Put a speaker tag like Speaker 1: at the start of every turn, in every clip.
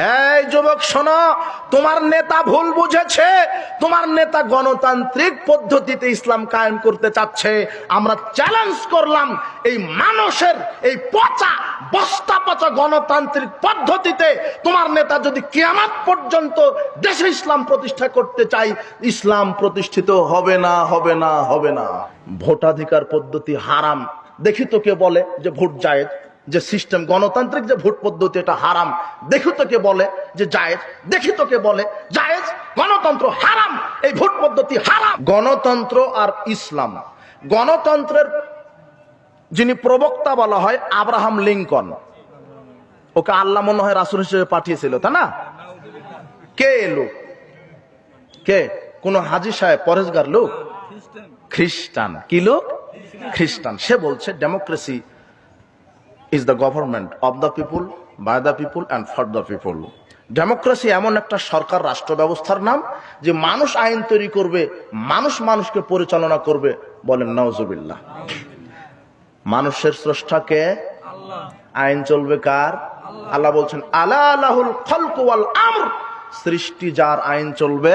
Speaker 1: এই যুবক, শোনো, তোমার নেতা ভুল বুঝেছে, তোমার নেতা গণতান্ত্রিক পদ্ধতিতে ইসলাম কায়েম করতে চাচ্ছে। আমরা চ্যালেঞ্জ করলাম এই মানুষের এই পচা, বস্তা পচা গণতান্ত্রিক পদ্ধতিতে তোমার নেতা যদি কিয়ামাত পর্যন্ত দেশে ইসলাম প্রতিষ্ঠা করতে চাই ইসলাম প্রতিষ্ঠিত হবে না হবে না হবে না। ভোটাধিকার পদ্ধতি হারাম। দেখি তো কে বলে যে ভোট জায়েজ। যে সিস্টেম গণতান্ত্রিক যে ভোট পদ্ধতি, এটা হারাম। দেখি তোকে বলে যে জায়েজ, দেখি তোকে বলে জায়েজ, গণতন্ত্র হারাম, এই ভোট পদ্ধতি হারাম। গণতন্ত্র আর ইসলাম। গণতন্ত্রের যিনি প্রবক্তা বলা হয় আব্রাহাম লিঙ্কন। ওকে আল্লাহ মনে হয় রাসুল হিসেবে পাঠিয়েছিল, তাই না? কে এলো কে? কোন হাজি সাহেব পরেশগার লোক? খ্রিস্টান। কি লোক? খ্রিস্টান। সে বলছে, democracy is the government of the people by the people and for the people democracy এমন একটা সরকার রাষ্ট্র ব্যবস্থার নাম যে মানুষ আইন তৈরি করবে মানুষ মানুষকে পরিচালনা করবে বলেন নওজুবিল্লাহ মানুষের স্রষ্টাকে আইন চলবে কার? আল্লাহ। বলছেন আলা আলাহুল খলক ওয়াল আমর। সৃষ্টি যার আইন চলবে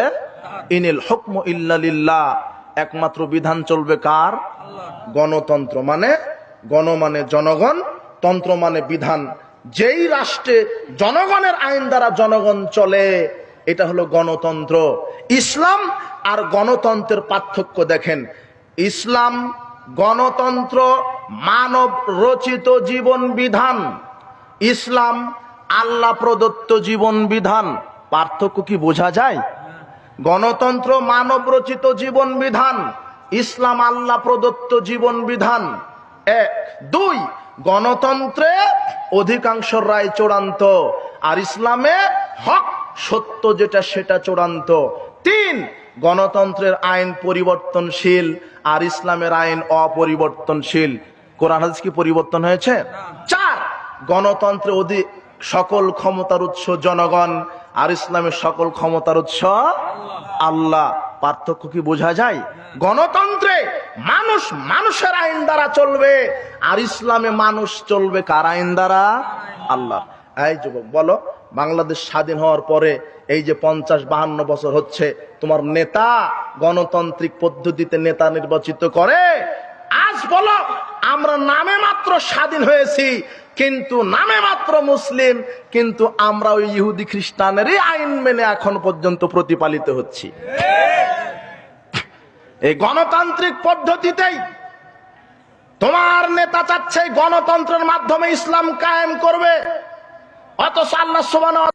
Speaker 1: ইনিল হুকম ইল্লালিল্লাহ একমাত্র বিধান চলবে কার? গণতন্ত্র মানে গণ মানে জনগণ তন্ত্র মানে বিধান। যেই রাষ্ট্রে জনগণের আইন দ্বারা জনগণ চলে, এটা হলো গণতন্ত্র। ইসলাম আর গণতন্ত্রের পার্থক্য দেখেন। ইসলাম গণতন্ত্র মানব রচিত জীবন বিধান। ইসলাম আল্লাহ প্রদত্ত জীবন বিধান। পার্থক্য কি বোঝা যায়? গণতন্ত্র মানব রচিত জীবন বিধান। ইসলাম আল্লাহ প্রদত্ত জীবন বিধান। এক। দুই গণতন্ত্রে অধিকাংশ রায় চূড়ান্ত, আর ইসলামে হক, সত্য যেটা সেটা চূড়ান্ত। তিন, গণতন্ত্রের আইন পরিবর্তনশীল, আর ইসলামের আইন অপরিবর্তনশীল। কোরআন হাদিস কি পরিবর্তন হয়েছে? চার, গণতন্ত্রে অধিক সকল ক্ষমতার উৎস জনগণ, আর ইসলামের সকল ক্ষমতার উৎস আল্লাহ। পার্থক্য কি বোঝা যায়? গণতন্ত্রে মানুষ মানুষের আইন দ্বারা চলবে, আর ইসলামে মানুষ চলবে কার আইন দ্বারা? আল্লাহ। এই যুবক, বলো, বাংলাদেশ স্বাধীন হওয়ার পরে এই যে পঞ্চাশ বাহান্ন বছর হচ্ছে, তোমার নেতা গণতান্ত্রিক পদ্ধতিতে নেতা নির্বাচিত করে? আজ বলো, আমরা নামে মাত্র স্বাধীন হয়েছি, কিন্তু নামে মাত্র মুসলিম, কিন্তু আমরা ওই ইহুদি খ্রিস্টানেরই আইন মেনে এখন পর্যন্ত প্রতিপালিত হচ্ছি। এই গণতান্ত্রিক পদ্ধতিতেই তোমার নেতা চাচ্ছে গণতন্ত্রের মাধ্যমে ইসলাম কায়েম করবে, অথচ আল্লাহ সুবহানাহু